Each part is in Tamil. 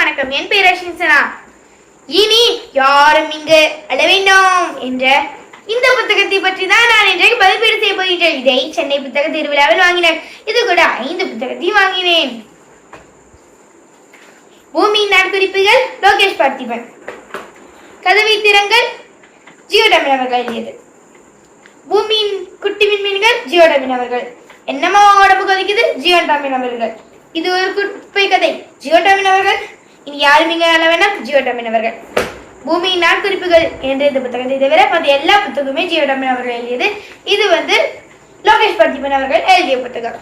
வணக்கம். என் பெயர் ரஷ்மிசனா இனி யாரும் இங்கு அழ வேண்டாம் என்ற இந்த புத்தகத்தை பற்றி தான் நான் இன்றைக்கு பதிப்பீடு செய்ய போகின்றேன். இதை சென்னை புத்தக திருவிழாவில் வாங்கினேன். இது கூட ஐந்து புத்தகத்தையும் வாங்கினேன். பூமியின் நாட்குறிப்புகள் லோகேஷ் பார்த்திபன். கதவை திறங்கள் ஜியோடமின் அவர்கள் எழுதியது. பூமியின் குட்டி விண்மீன்கள் ஜியோடமின் அவர்கள். என்னமோ உடம்பு கொதிக்குது? ஜியோடமின் அவர்கள். இது ஒரு குப்பை கதை ஜியோடமின் அவர்கள் இனி யாரும் இங்க அல்ல வேணாம் அவர்கள் பூமியின் நாட்குறிப்புகள் என்ற இந்த புத்தகத்தை தவிர மற்ற எல்லா புத்தகமுமே ஜீவடாமின் அவர்கள் எழுதியது. இது வந்து லோகேஷ் பார்த்திபன் அவர்கள் எழுதிய புத்தகம்.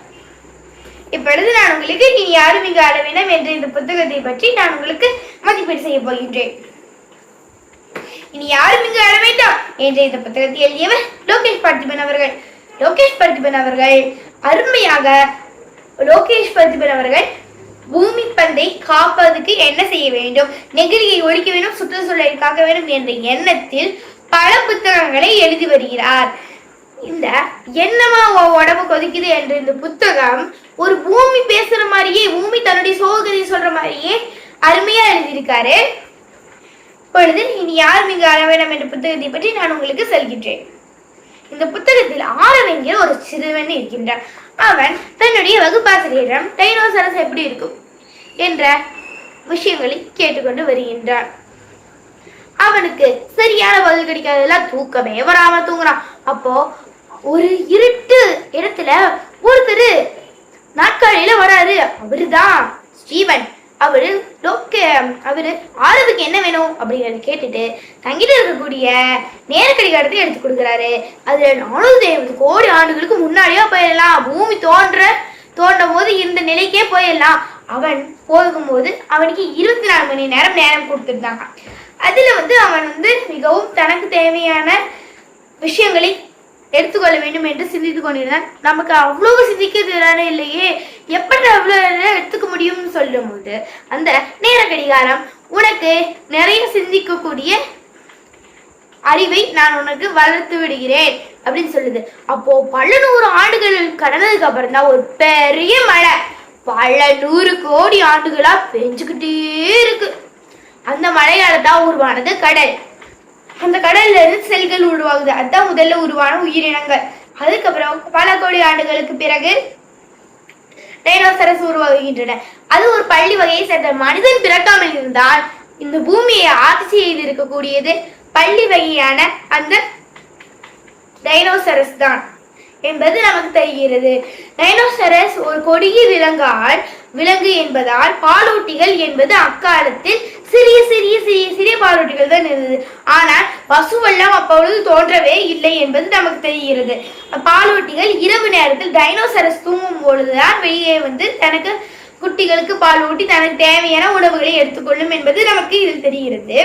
இப்பொழுது நான் உங்களுக்கு இனி யாரும் இங்கு ஆள வேண்டாம் என்ற இந்த புத்தகத்தை பற்றி நான் உங்களுக்கு மதிப்பீடு செய்ய போகின்றேன். இனி யாரும் இங்கு அளவேண்டாம் என்ற இந்த புத்தகத்தை எழுதியவர் லோகேஷ் பார்த்திபன் அவர்கள். லோகேஷ் பார்த்திபன் அவர்கள் அருமையாக லோகேஷ் பார்த்திபன் அவர்கள் பூமி பந்தை காப்பதற்கு என்ன செய்ய வேண்டும்? நெகிழியை ஒழிக்க வேண்டும் சுற்றுச்சூழலை காக்க வேண்டும் என்ற எண்ணத்தில் பல புத்தகங்களை எழுதி வருகிறார். இந்த என்னமா உடம்பு கொதிக்குது என்ற இந்த புத்தகம் ஒரு பூமி பேசுற மாதிரியே பூமி தன்னுடைய சோகதை சொல்ற மாதிரியே அருமையா எழுதியிருக்காரு. இப்பொழுது இனி யார் மிக அறவேணம் என்ற புத்தகத்தை பற்றி நான் உங்களுக்கு சொல்கின்றேன். இந்த புத்தகத்தில் ஆரவ் என்கிற ஒரு சிறுவன் இருக்கின்றான். அவன் தன்னுடைய வகுப்பாசிரியரிடம் டைனோசரஸ் எப்படி இருக்கும்? என்ற விஷயங்களை கேட்டுக்கொண்டு வருகின்றான். அவனுக்கு சரியான பதில் கிடைக்காததெல்லாம் தூக்கமே வராம தூங்குறான். அப்போ ஒரு இருட்டு இடத்துல ஒருத்தர் நாட்காலையில வராரு. அவருதான் ஸ்டீவன். அவரு லோக்க அவரு ஆளுக்கு என்ன வேணும்? அப்படிங்கிறத கேட்டுட்டு தங்கிட்டு இருக்கக்கூடிய நேரக்கடி கடிகாரத்தை எடுத்து கொடுக்குறாரு. அதுல நானூறு ஐம்பது கோடி ஆண்டுகளுக்கு முன்னாடியே போயிடலாம். பூமி தோன்ற தோண்டும் போது இந்த நிலைக்கே போயிடலாம். அவன் போகும்போது அவனுக்கு இருபத்தி நாலு மணி நேரம் நேரம் கொடுத்துருந்தாங்க. அதுல வந்து அவன் வந்து மிகவும் தனக்கு தேவையான விஷயங்களை எடுத்துக்கொள்ள வேண்டும் என்று சிந்தித்து கொண்டிருந்தான். நமக்கு அவ்வளவு சிந்திக்க திறனே இல்லையே. எப்படி அவ்வளோ நேரம் எடுத்துக்க முடியும்னு சொல்லும்போது அந்த நேர கடிகாரம் உனக்கு நிறைய சிந்திக்கக்கூடிய அறிவை நான் உனக்கு வளர்த்து விடுகிறேன் அப்படின்னு சொல்லுது. அப்போ பல நூறு ஆண்டுகள் கடந்ததுக்கு அப்புறம் தான் ஒரு பெரிய மழை. பல நூறு கோடி ஆண்டுகளா பெஞ்சுக்கிட்டே இருக்கு. அந்த மழையால தான் உருவானது கடல். அந்த கடல்ல இருந்து செல்கள் உருவாகுது. அதுதான் முதல்ல உருவான உயிரினங்கள். அதுக்கப்புறம் பல கோடி ஆண்டுகளுக்கு பிறகு டைனோசரஸ் உருவாகுகின்றன. அது ஒரு பள்ளி வகையை சேர்ந்த மனிதன் பிறக்காமல் இருந்தால் இந்த பூமியை ஆட்சி செய்து இருக்கக்கூடியது பள்ளி வகையான அந்த டைனோசரஸ் தான் என்பது நமக்கு தெரிகிறது. டைனோசரஸ் ஒரு கொடிய விலங்கால் விலங்கு என்பதால் பாலூட்டிகள் என்பது அக்காலத்தில் சிறிய சிறிய சிறிய சிறிய பாலூட்டிகள் தான் இருந்தது. ஆனால் பசுவெல்லாம் அப்பொழுது தோன்றவே இல்லை என்பது நமக்கு தெரிகிறது. பாலூட்டிகள் இரவு நேரத்தில் டைனோசரஸ் தூங்கும் பொழுதுதான் வெளியே வந்து தனக்கு குட்டிகளுக்கு பால் ஊட்டி தனக்கு தேவையான உணவுகளை எடுத்துக்கொள்ளும் என்பது நமக்கு இதில் தெரிகிறது.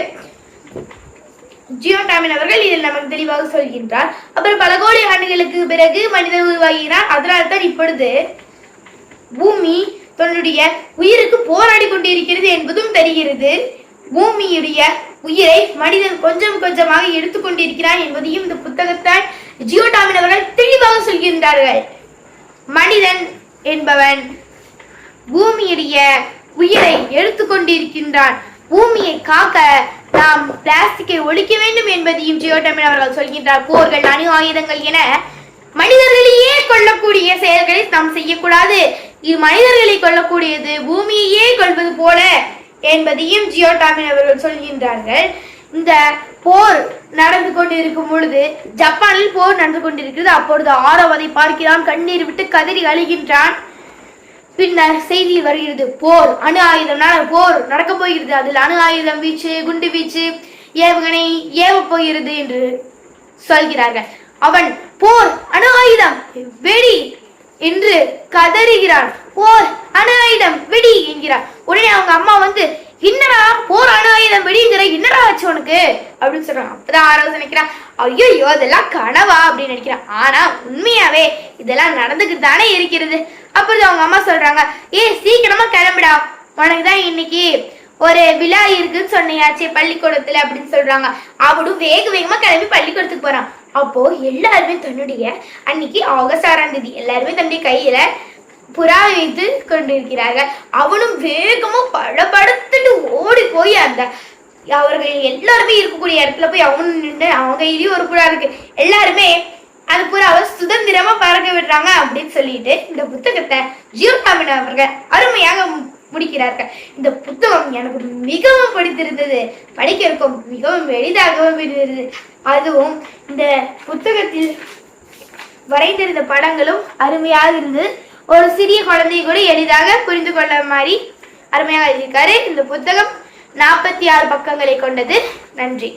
ஜியோடாமின் அவர்கள் இதில் நமக்கு தெளிவாக சொல்கின்றார். அப்புறம் பல கோடி ஆண்டுகளுக்கு பிறகு மனிதன் உருவாகினார். அதனால் தான் இப்பொழுது பூமி தன்னுடைய உயிருக்கு போராடி கொண்டிருக்கிறது என்பதும் தெரிகிறது. பூமியுடைய உயிரை மனிதன் கொஞ்சம் கொஞ்சமாக எடுத்துக்கொண்டிருக்கிறான் என்பதையும் இந்த புத்தகத்தால் ஜியோடாமின் அவர்கள் தெளிவாக சொல்கின்றார்கள். மனிதன் என்பவன் பூமியுடைய உயிரை எடுத்துக்கொண்டிருக்கின்றான் பூமியை காக்க நாம் பிளாஸ்டிக்கை ஒழிக்க வேண்டும் என்பதையும் ஜியோடமின் அவர்கள் சொல்கின்றார். போர்கள் அணு ஆயுதங்கள் என மனிதர்களையே கொள்ளக்கூடிய செயல்களை நாம் செய்யக்கூடாது. இது மனிதர்களை கொல்லக்கூடியது பூமியையே கொள்வது போல என்பதையும் ஜியோடாமின் அவர்கள் சொல்கின்றார்கள். இந்த போர் நடந்து கொண்டிருக்கும் பொழுது ஜப்பானில் போர் நடந்து கொண்டிருக்கிறது. அப்பொழுது ஆரவ் அதை பார்க்கிறான் கண்ணீர் விட்டு கதறி அழுகின்றான். பின்னர் செய்தி வருகிறது போர் அணு ஆயுதம்னால போர் நடக்க போகிறது. அதில் அணு ஆயுதம் வீச்சு குண்டு வீச்சு ஏவுகணை ஏவ போகிறது என்று சொல்கிறார்கள். அவன் போர் அணு ஆயுதம் வெடி என்று கதறுகிறான். போர் அணு ஆயுதம் வெடி என்கிறார். உடனே அவங்க அம்மா வந்து என்னடா போர் அணு ஆயுதம் வெடிங்கிற என்னடா ஆச்சு உனக்கு? அப்படின்னு சொல்றான் அப்பதான் ஆரோக்கியம் நினைக்கிறான் ஐயோ அதெல்லாம் கனவா? அப்படின்னு நினைக்கிறான் ஆனா உண்மையாவே இதெல்லாம் நடந்துக்கிட்டு தானே இருக்கிறது. அப்பொழுது அவங்க அம்மா சொல்றாங்க ஏ சீக்கிரமா கிளம்புடா. உனக்கு தான் இன்னைக்கு ஒரு விழா இருக்குன்னு சொன்னியாச்சே பள்ளிக்கூடத்துல அப்படின்னு சொல்றாங்க. அவனும் வேக வேகமா கிளம்பி பள்ளிக்கூடத்துக்கு போறான். அப்போ எல்லாருமே தன்னுடைய அன்னைக்கு ஆகஸ்ட் ஆறாம் தேதி எல்லாருமே தன்னுடைய கையில புறா வைத்து கொண்டிருக்கிறார்கள். அவனும் வேகமா படபடத்துட்டு போய் அந்த அவர்கள் எல்லாருமே இருக்கக்கூடிய இடத்துல போய் அவங்க நின்று அவங்க கையிலயும் ஒரு புறா இருக்கு. எல்லாருமே அந்த புறாவை சுதந்திரமா பறக்க விடுறாங்க அப்படின்னு சொல்லிட்டு இந்த புத்தகத்தை ஜியோடாமின் அவர்கள் அருமையாக முடிக்கிறார்கள். இந்த புத்தகம் எனக்கு மிகவும் பிடித்திருந்தது. படிக்கிறதுக்கும் மிகவும் எளிதாகவும் இருந்தது. அதுவும் இந்த புத்தகத்தில் வரைந்திருந்த படங்களும் அருமையாக இருந்தது. ஒரு சிறிய குழந்தை கூட எளிதாக புரிந்து கொள்ள மாதிரி அருமையாக இருக்காரு இந்த புத்தகம் நாற்பத்தி ஆறு பக்கங்களை கொண்டது. நன்றி.